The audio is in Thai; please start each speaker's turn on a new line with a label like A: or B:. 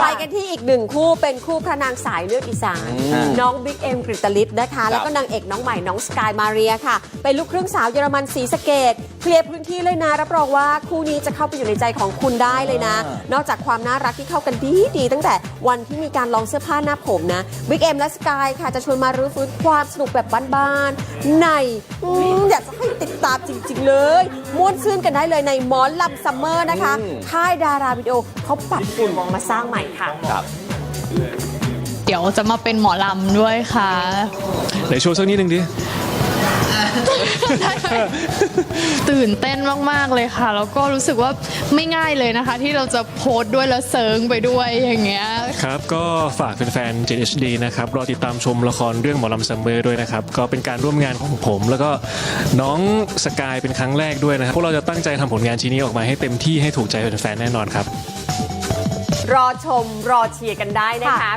A: ไปกันที่อีกหนึ่งคู่เป็นคู่พระนางสายเลือดอีสาน
B: อืม
A: น้องบิ๊กเอ็มกริตลิศนะคะ แล้วก็นางเอกน้องใหม่น้องสกายมาเรียค่ะ เป็นลูกครึ่งสาวเยอรมันสีสะเกต เคลียร์พื้นที่เลยนะ รับรองว่าคู่นี้จะเข้าไปอยู่ในใจของคุณได้เลยนะ นอกจากความน่ารักที่เข้ากันดีดีๆตั้งแต่วันที่มีการลองเสื้อผ้าหน้าผมนะบิ๊กเอ็มและสกายค่ะจะชวนมารื้อฟื้นความสนุกแบบบ้านๆในอืมอยากจะให้ติดตาม จริง ๆ เลยม่วนซื่นกันได้เลยในหมอนลำซัมเมอร์นะคะ
B: อืม
A: ค่ายดาราวิดีโอเขาปรับฝุ่นมาสร้างใหม่ค่ะ
B: ครับ
C: เดี๋ยวจะมาเป็นหมอลำด้วยค่ะ
D: ไหนโชว์สักนิดนึงดิ
C: ตื่นเต้นมาก ๆ เลยค่ะ แล้วก็รู้สึกว่าไม่ง่ายเลยนะคะ ที่เราจะโพสต์ด้วยแล้วเซิร์งไปด้วยอย่างเงี้ย
D: ครับ ก็ฝากแฟนๆ JHD นะครับ รอติดตามชมละครเรื่องหมอลำซัมเมอร์ด้วยนะครับ ก็เป็นการร่วมงานของผม แล้วก็น้องสกายเป็นครั้งแรกด้วยนะครับ พวกเราจะตั้งใจทำผลงานชิ้นนี้ออกมาให้เต็มที่ให้ถูกใจแฟนๆ แน่นอนครับ
A: รอชมรอเชียร์กันได้นะคะ